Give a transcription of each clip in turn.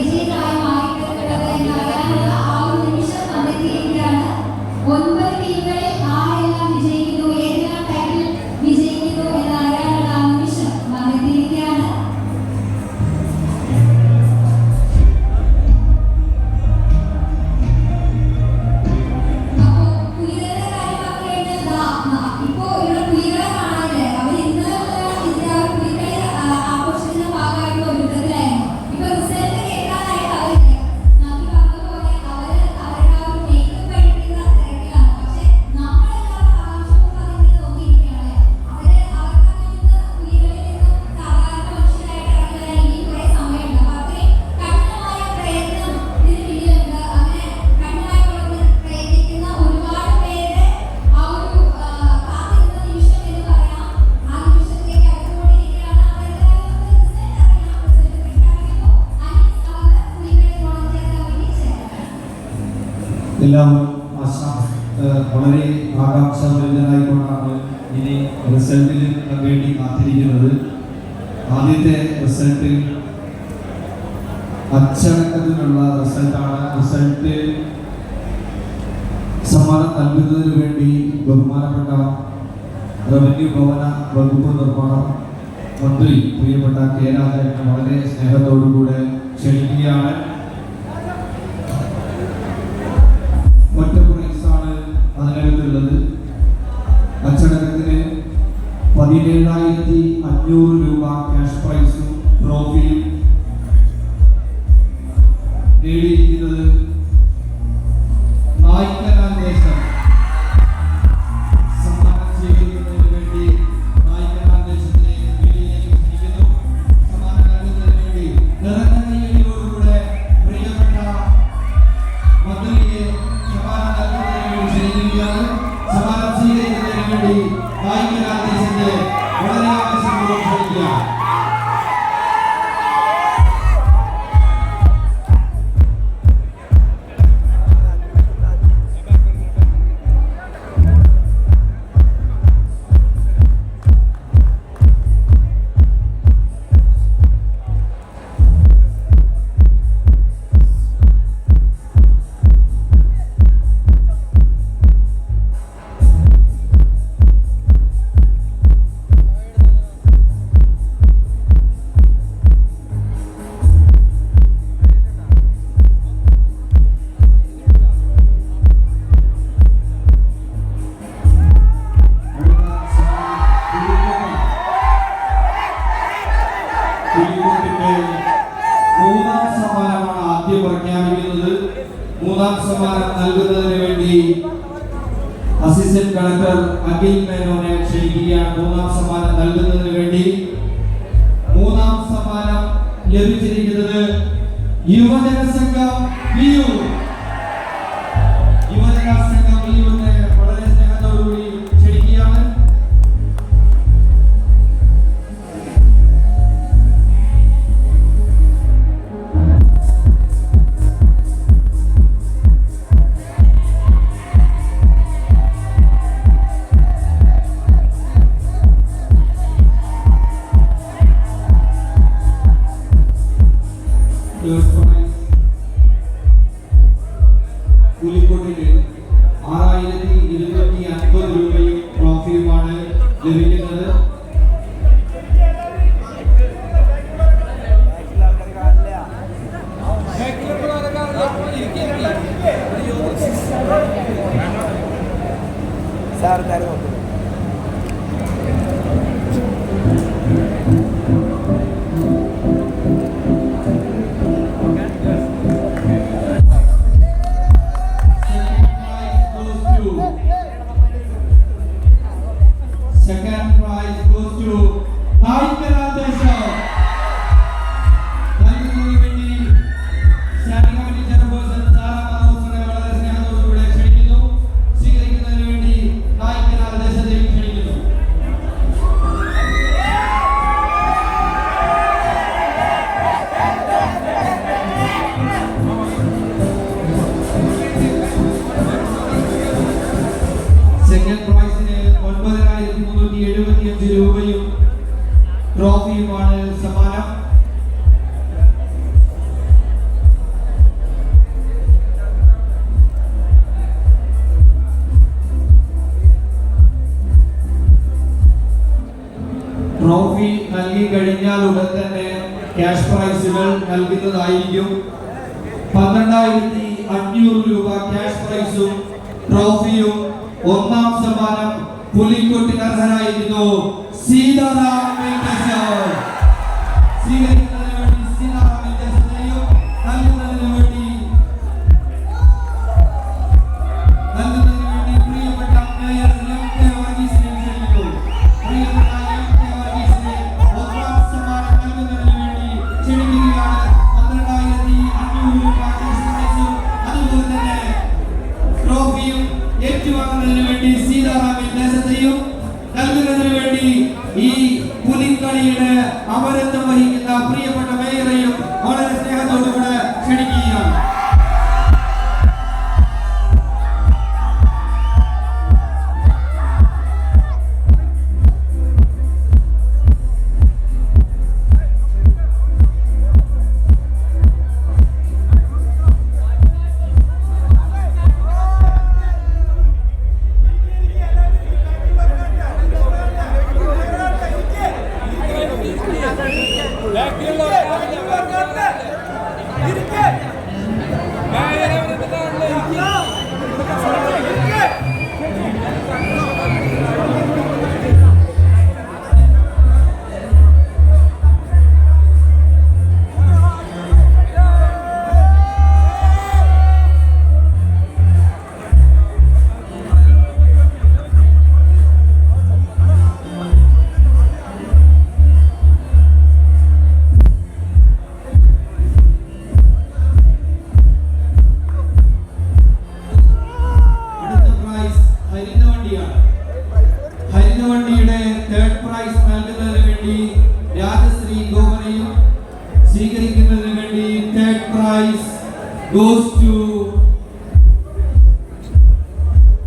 விஜயகாயமாகியிருக்கிறது என்னால் ஆறு நிமிஷம் வந்து தீர்க்கிறாங்க ஒன்பது தீர்களை എല്ലാം വളരെ ആകാംക്ഷാഭരിതരായിക്കൊണ്ടാണ് ഇനി റിസൾട്ടിന് വേണ്ടി കാത്തിരിക്കുന്നത്. ആദ്യത്തെ റിസൾട്ടിൽ അച്ചടക്കത്തിനുള്ള റിസൾട്ടാണ്. റിസൾട്ട് സമ്മാനം നൽകുന്നതിന് വേണ്ടി ബഹുമാനപ്പെട്ട റവന്യൂ ഭവന വകുപ്പ് നിർമ്മാണം മന്ത്രി പ്രിയപ്പെട്ട കെ രാജേട്ടൻ വളരെ സ്നേഹത്തോടുകൂടെ ക്ഷണിക്കുകയാണ്. Júliu Bakkens Frans മൂന്നാം സമ്മാനം നൽകുന്നതിന് വേണ്ടി മൂന്നാം സമ്മാനം ലഭിച്ചിരിക്കുന്നത് യുവജനസംഘം സാർ എന്തായാലും നോക്കുന്നത് നൽകി കഴിഞ്ഞാൽ ഉടൻ തന്നെ ക്യാഷ് പ്രൈസുകൾ നൽകുന്നതായിരിക്കും. പന്ത്രണ്ടായിരത്തി അഞ്ഞൂറ് രൂപ ക്യാഷ് പ്രൈസും ട്രോഫിയും ഒന്നാം സമ്മാനം പുലിക്കൊട്ടിന് അർഹരായിരുന്നു സീതാറാം തേർഡ് goes to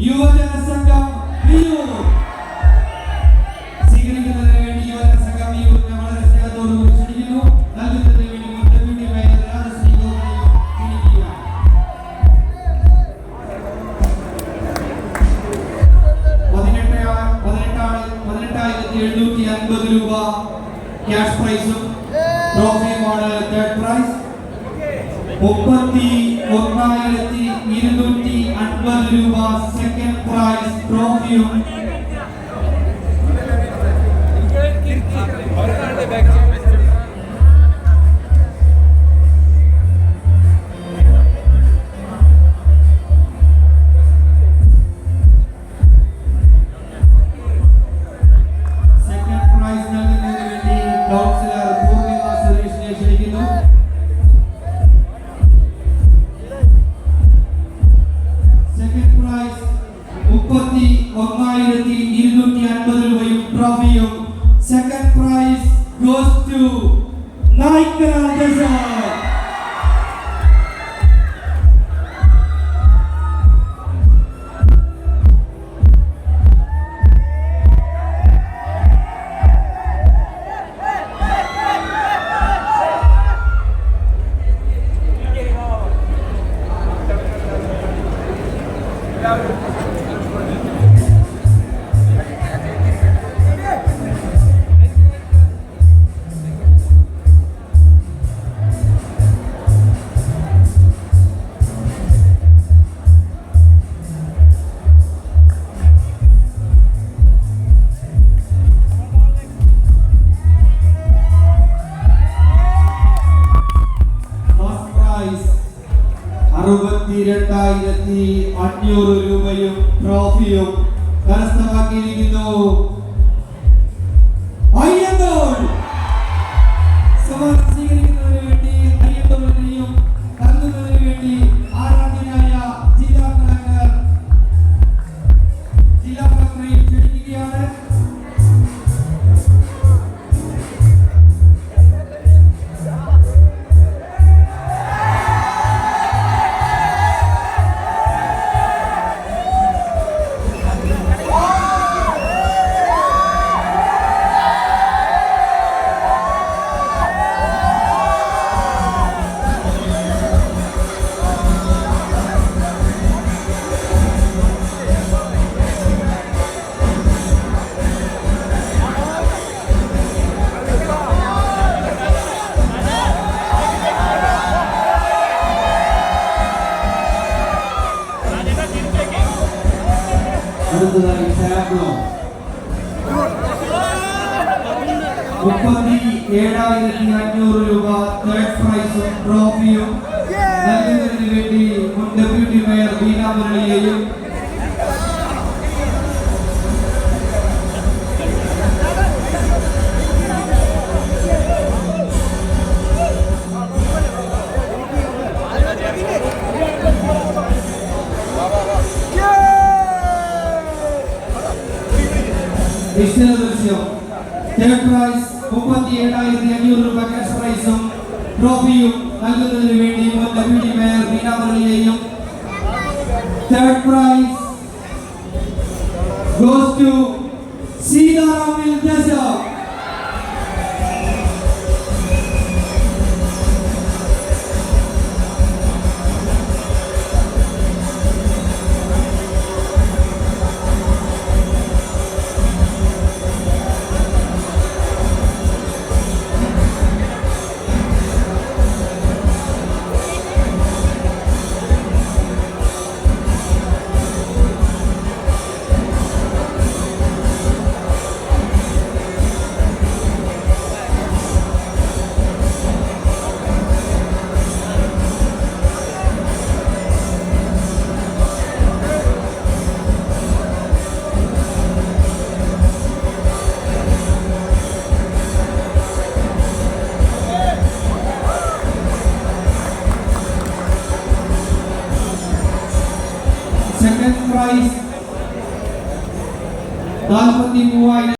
യുവജന സംഘം വിയൂർ സ്വീകരിക്കുന്നതിന് വേണ്ടി യുവജന സംഘം വിയൂരിനെ വളരെ സ്നേഹത്തോടുകൂടി ക്ഷണിക്കുന്നു നൽകുന്നതിന് വേണ്ടി ഡെപ്യൂട്ടി മേയർ രാജശ്രീ ഗോപനയും ക്ഷണിക്കുകയാണ് പതിനെട്ട് പതിനെട്ടാണ് പതിനെട്ടായിരത്തി എഴുന്നൂറ്റി അൻപത് രൂപ ക്യാഷ് പ്രൈസും ട്രോഫിയുമാണ് തേർഡ് പ്രൈസ് മുപ്പത്തി ഒന്നായിരത്തി ഇരുന്നൂറ്റി അൻപത് രൂപ സെക്കൻഡ് പ്രൈസ് ട്രോഫിയും അഞ്ഞൂറ് രൂപയും ട്രോഫിയും കരസ്ഥമാക്കിയിരിക്കുന്നു. അയ്യന്തോൾ അടുത്തതായി ടാബ്ലോ മുപ്പത്തി ഏഴായിരത്തി അഞ്ഞൂറ് രൂപ തേർഡ് പ്രൈസും ട്രോഫിയും നൽകുന്നതിന് വേണ്ടി മുൻ ഡെപ്യൂട്ടി മേയർ ബീന നിശ്ചിത ദൃശ്യം തേർഡ് പ്രൈസ് മുപ്പത്തി ഏഴായിരത്തി അഞ്ഞൂറ് രൂപ ക്യാഷ് പ്രൈസും ട്രോഫിയും നൽകുന്നതിന് വേണ്ടി മുൻ deputy mayor മീനാമറിയെയും third prize goes to Sitaram Vildasa.